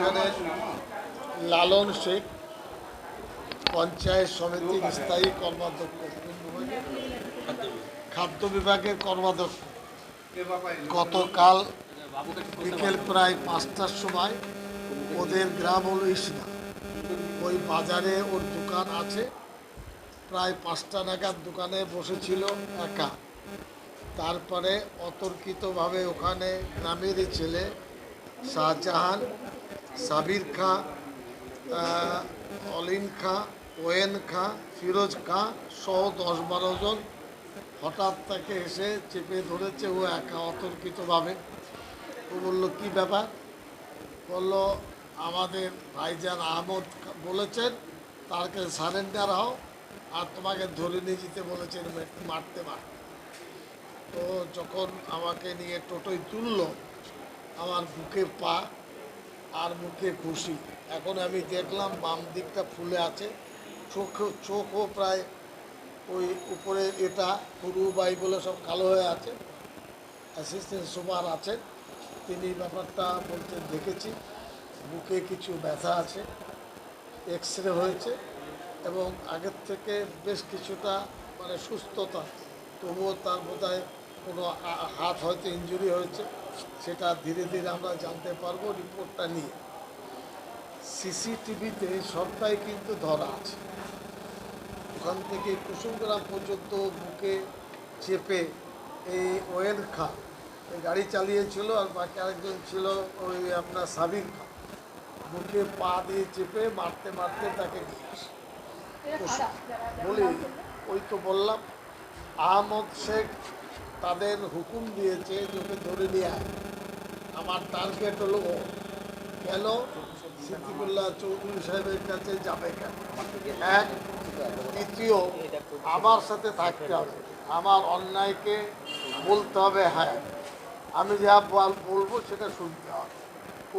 এখানে লালন শেখ, পঞ্চায়েত সমিতির স্থায়ী কর্মাধ্যক্ষ। খাদ্য বিভাগের কর্মাধ্যক্ষ। গতকাল বিকেল প্রায় পাঁচটার সময় ওদের গ্রাম হলো ইসনা। ওই বাজারে ওর দোকান আছে। প্রায় পাঁচটা নাগাদ দোকানে বসেছিল একা। তারপরে অতর্কিতভাবে ওখানে গ্রামেরই ছেলে শাহজাহান সাবির খাঁ অলিন খাঁ, ওয়েন খাঁ, ফিরোজ খাঁ সহ দশ বারো জন হঠাৎ তাকে এসে চেপে ধরেছে। ও একা অতর্কিতভাবে। ও বলল, কি ব্যাপার? বলল, আমাদের ভাইজান আহমদ বলেছেন তার কাছে সারেন্ডার হও আর তোমাকে ধরে নিয়ে যেতে বলেছেন মারতে মারতে তো যখন আমাকে নিয়ে টোটোয় তুললো, আমার বুকে পা আর মুখে খুশি। এখন আমি দেখলাম বাম দিকটা ফুলে আছে। চোখ চোখও প্রায় ওই উপরে এটা পুরু বাই বলে সব কালো হয়ে আছে। অ্যাসিস্ট্যান্ট সুপার আছেন তিনি ব্যাপারটা বলতে দেখেছি। বুকে কিছু ব্যথা আছে। এক্স হয়েছে এবং আগের থেকে বেশ কিছুটা মানে সুস্থতা। তবুও তার বোধহয় কোনো হাত হয়তো ইঞ্জুরি হয়েছে সেটা ধীরে ধীরে আমরা জানতে পারব রিপোর্টটা নিয়ে। সিসিটিভিতে সবটাই কিন্তু ধরা আছে। ওখান থেকে কুসুমগ্রাম পর্যন্ত বুকে চেপে এই ওয়েন খা এই গাড়ি চালিয়েছিল আর বাকি আরেকজন ছিল ওই আপনার সাবির খা বুকে পা দিয়ে চেপে মারতে মারতে তাকে নিয়ে আসে। বলি ওই তো বললাম আহমদ শেখ তাদের হুকুম দিয়েছে ওকে ধরে নিয়ে আমার টার্গেট হলো ও। কেন? সিদ্দিকুল্লাহ চৌধুরী সাহেবের কাছে যাবে কেন? এক দ্বিতীয়, আমার সাথে থাকতে হবে। আমার অন্যায়কে বলতে হবে হ্যাঁ আমি যা বল- বলব সেটা শুনতে হবে।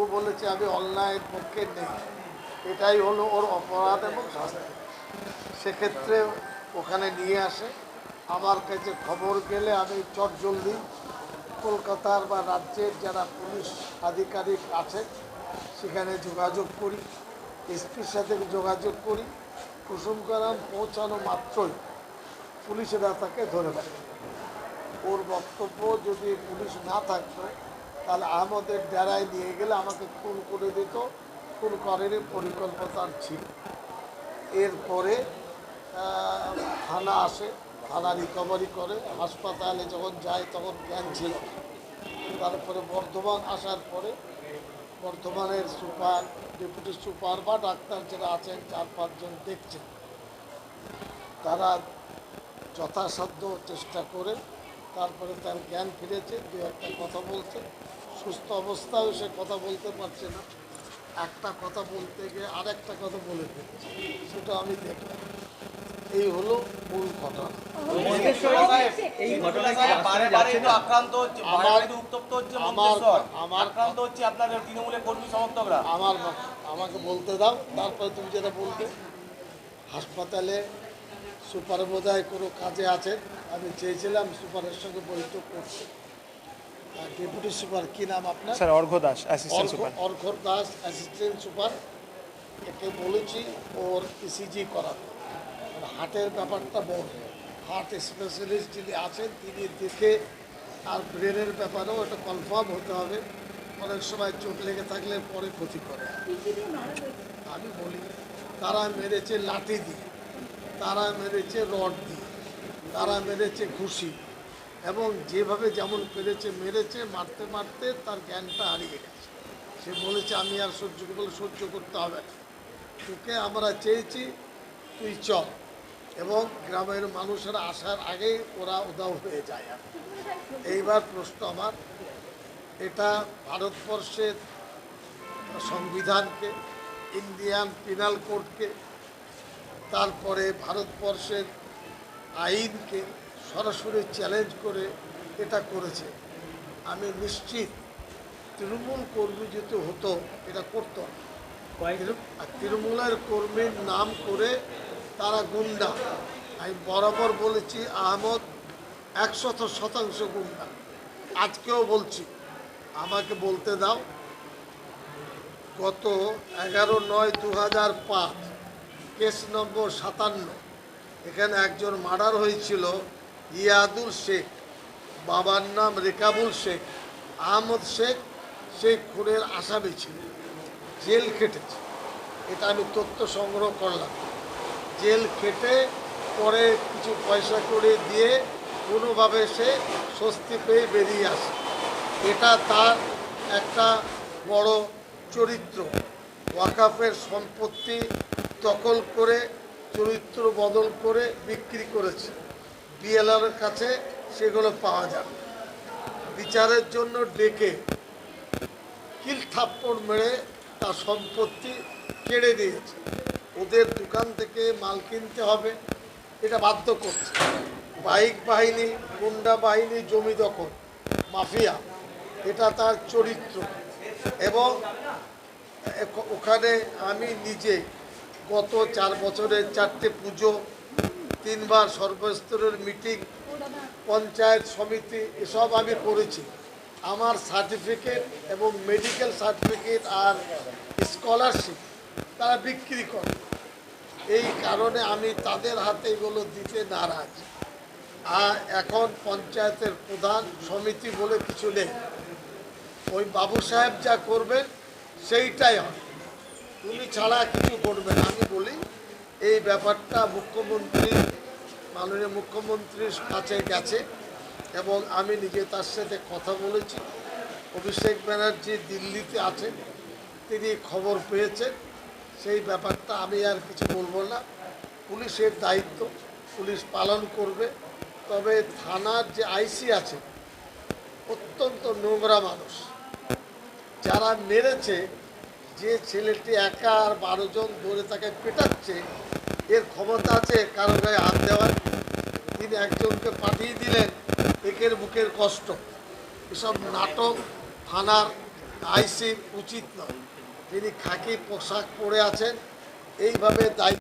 ও বলেছে, আমি অন্যায়ের পক্ষে নেই। এটাই হলো ওর অপরাধ এবং শাস্তি। সেক্ষেত্রে ওখানে নিয়ে আসে। আমার কাছে খবর গেলে আমি চটজলদি কলকাতার বা রাজ্যের যারা পুলিশ আধিকারিক আছে, সেখানে যোগাযোগ করি, এসপির সাথে যোগাযোগ করি কুসুমগ্রাম পৌঁছানো মাত্রই পুলিশেরা তাকে ধরে ফেলে ওর বক্তব্য যদি পুলিশ না থাকতো, তাহলে আমাদের ডেরায় নিয়ে গেলে আমাকে খুন করে দিত, খুন করেনি পরিকল্পনা ছিল। এরপরে থানা আসে থানা রিকভারি করে, হাসপাতালে যখন যায় তখন জ্ঞান ছিল তারপরে বর্ধমান আসার পরে বর্ধমানের সুপার, ডেপুটি সুপার বা ডাক্তার যারা আছেন, চার পাঁচজন দেখছেন। তারা যথাসাধ্য চেষ্টা করে, তারপরে তার জ্ঞান ফিরেছে, দু একটা কথা বলছে। সুস্থ অবস্থায় সে কথা বলতে পারছে না। একটা কথা বলতে গিয়ে আরেকটা কথা বলে ফেলছে। সেটা আমি দেখলাম। এই হলো মূল ঘটনা। আমার- বারে বারে তো হচ্ছে আমার- আমার- আক্রান্ত হচ্ছে আপনাদের তৃণমূলের কর্মী সমর্থকরা। আমার আমাকে বলতে দাও তারপরে তুমি যেটা বলবে। হাসপাতালে সুপার বোধহয় কোনো কাজে আছে আমি চেয়েছিলাম সুপারের সঙ্গে বৈঠক করতে। ডেপুটি সুপার কী নাম আপনার? Sir Arghya Das assistant Argha super. অর্ঘর Das assistant super. একে বলেছি ওর ইসিজি করাতে। আর হার্টের ব্যাপারটা বড়। হার্ট স্পেশালিস্ট যিনি আছেন, তিনি দেখে আর ব্রেনের ব্যাপারেও এটা কনফার্ম হতে হবে। অনেক সময় চোট লেগে থাকলে পরে ক্ষতি করে। আমি বলি, তারা মেরেছে লাঠি দিয়ে, তারা মেরেছে রড দিয়ে, তারা মেরেছে ঘুষি এবং যেভাবে যেমন পেরেছে, মেরেছে, মারতে মারতে তার জ্ঞানটা হারিয়ে গেছে। সে বলেছে, আমি আর সহ্য বলে সহ্য করতে হবে না। তোকে আমরা চেয়েছি, তুই চল। এবং গ্রামের মানুষেরা আসার আগেই ওরা উদাও হয়ে যায়। আর এইবার প্রশ্ন আমার এটা ভারতবর্ষের সংবিধানকে ইন্ডিয়ান পিনাল কোডকে তারপরে ভারতবর্ষের আইনকে সরাসরি চ্যালেঞ্জ করে এটা করেছে। আমি নিশ্চিত তৃণমূল কর্মী যদি হতো এটা করতো। তৃণমূলের কর্মীর নাম করে তারা গুন্ডা। আমি বরাবর বলেছি, আহমদ একশত শতাংশ গুন্ডা। আজকেও বলছি, আমাকে বলতে দাও, গত এগারো নয় দু হাজার পাঁচ, কেস নম্বর সাতান্ন, এখানে একজন মার্ডার হয়েছিল ইয়াদুল শেখ। বাবার নাম রেকাবুল শেখ, আহমদ শেখ, সেই খুনের আসামি ছিল। জেল খেটেছে। এটা আমি তথ্য সংগ্রহ করলাম। জেল খেটে পরে কিছু পয়সা করে দিয়ে কোনোভাবে সে স্বস্তি পেয়ে বেরিয়ে আসে। এটা তার একটা বড় চরিত্র। ওয়াকাফের সম্পত্তি দখল করে, চরিত্র বদল করে বিক্রি করেছে। বিএলআর কাছে সেগুলো পাওয়া যাবে। বিচারের জন্য ডেকে কিল থাপ্পড় মেরে তার সম্পত্তি কেড়ে নিয়েছে। ওদের দোকান থেকে মাল কিনতে হবে, এটা বাধ্য করছে। বাইক বাহিনী, গুন্ডা বাহিনী, জমি দখল, মাফিয়া, এটা তার চরিত্র। এবং ওখানে আমি নিজে গত চার বছরের চারটে পুজো, তিনবার সর্বস্তরের মিটিং, পঞ্চায়েত সমিতি, এসব আমি করেছি। আমার সার্টিফিকেট এবং মেডিকেল সার্টিফিকেট আর স্কলারশিপ তারা বিক্রি করে। এই কারণে আমি তাদের হাতে এগুলো দিতে নারাজ। আর এখন পঞ্চায়েতের প্রধান সমিতি বলে কিছু নেই। ওই বাবু সাহেব যা করবেন, সেইটাই হবে। উনি ছাড়া কিছু করবেন আমি বলি, এই ব্যাপারটা মুখ্যমন্ত্রী, মাননীয় মুখ্যমন্ত্রীর কাছে গেছে এবং আমি নিজে তার সাথে কথা বলেছি। অভিষেক ব্যানার্জি দিল্লিতে আছেন, তিনি খবর পেয়েছেন। সেই ব্যাপারটা আমি আর কিছু বলব না। পুলিশের দায়িত্ব, পুলিশ পালন করবে। তবে থানার যে আইসি আছে, অত্যন্ত নোংরা মানুষ। যারা মেরেছে, যে ছেলেটি একা আর বারো জন ধরে তাকে পেটাচ্ছে, এর ক্ষমতা আছে কারও গায়ে হাত দেওয়ার। তিনি একজনকে পাঠিয়ে দিলেন, একের বুকের কষ্ট। এসব নাটক থানার আইসির উচিত নয়। তিনি খাকি পোশাক পরে আছেন। এইভাবে দায়িত্ব